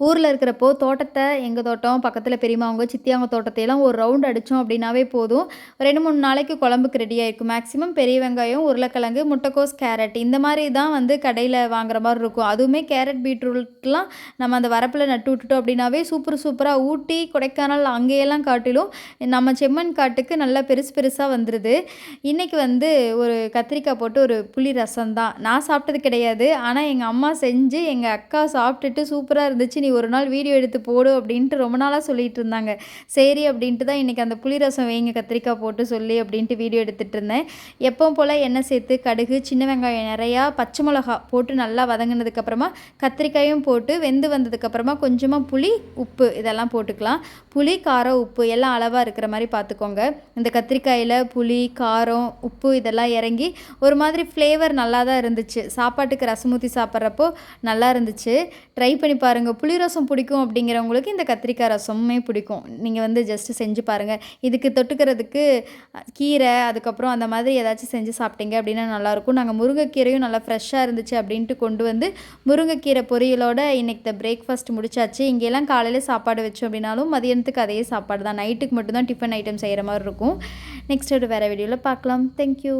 ஊரில் இருக்கிறப்போ தோட்டத்தை எங்கள் தோட்டம் பக்கத்தில் பெரியம்மாவங்க சித்தியாங்க தோட்டத்தையெல்லாம் ஒரு ரவுண்ட் அடித்தோம் அப்படின்னாவே போதும். ரெண்டு மூணு நாளைக்கு குழம்புக்கு ரெடி இருக்கும் மேக்ஸிமம் பெரிய வெங்காயம் உருளைக்கிழங்கு முட்டைக்கோஸ் கேரட் இந்த மாதிரி தான் வந்து கடையில் வாங்குற மாதிரி இருக்கும். அதுவுமே கேரட் பீட்ரூட்லாம் நம்ம அந்த வரப்பில் நட்டு விட்டுட்டோம் அப்படின்னாவே சூப்பர் சூப்பராக ஊட்டி கொடைக்கானல் அங்கேயெல்லாம் காட்டிலும் நம்ம செம்மண் காட்டுக்கு நல்லா பெருசு பெருசாக வந்துடுது இன்றைக்கி வந்து ஒரு கத்திரிக்காய் போட்டு ஒரு புளி ரசம் தான். நான் சாப்பிட்டது கிடையாது. ஆனால் எங்கள் அம்மா செஞ்சு எங்கள் அக்கா சாப்பிட்டுட்டு சூப்பராக இருந்துச்சு. நீ ஒரு நாள் வீடியோ எடுத்து போடு அப்படின்ட்டு ரொம்ப நாளாக சொல்லிட்டு இருந்தாங்க. சரி அப்படின்ட்டு தான் இன்றைக்கி அந்த புளி ரசம் வைங்க கத்திரிக்காய் போட்டு சொல்லி அப்படின்ட்டு வீடியோ எடுத்துகிட்டு இருந்தேன். எப்போ போல் எண்ணெய் சேர்த்து கடுகு சின்ன வெங்காயம் நிறையா பச்சை மிளகா போட்டு நல்லா வதங்கினதுக்கப்புறமா கத்திரிக்காயும் போட்டு வெந்து வந்ததுக்கப்புறமா கொஞ்சமாக புளி உப்பு இதெல்லாம் போட்டுக்கலாம். புளி காரம் உப்பு எல்லாம் அளவாக இருக்கிற மாதிரி பார்த்துக்கோங்க. இந்த கத்திரிக்காயில் புளி காரம் உப்பு இதெல்லாம் இறங்கி ஒரு மாதிரி ஃப்ளேவர் நல்லா தான் இருந்துச்சு. சாப்பாட்டுக்கு ரசம் ஊற்றி சாப்பிட்றப்போ நல்லா இருந்துச்சு. ட்ரை பண்ணி பாருங்கள் புளி ரசம் பிடிக்கும் அப்படிங்கிறவங்களுக்கு இந்த கத்திரிக்காய் ரசமுமே பிடிக்கும். நீங்கள் வந்து ஜஸ்ட்டு செஞ்சு பாருங்கள் இதுக்கு தொட்டுக்கிறதுக்கு கீரை அதுக்கப்புறம் அந்த மாதிரி ஏதாச்சும் செஞ்சு சாப்பிட்டீங்க அப்படின்னா நல்லாயிருக்கும். நாங்கள் முருங்கைக்கீரையும் நல்லா ஃப்ரெஷ்ஷாக இருந்துச்சு அப்படின்ட்டு கொண்டு வந்து முருங்கைக்கீரை பொரியலோட இன்றைக்கி இந்த பிரேக்ஃபாஸ்ட் முடிச்சாச்சு. இங்கெல்லாம் காலையில் சாப்பாடு வச்சோம் அப்படின்னாலும் மதியானத்துக்கு அதே சாப்பாடு தான். நைட்டுக்கு மட்டும்தான் டிஃபன் ஐட்டம் செய்கிற மாதிரி இருக்கும். நெக்ஸ்ட் ஒரு வேறு வீடியோவில் பார்க்கலாம். தேங்க்யூ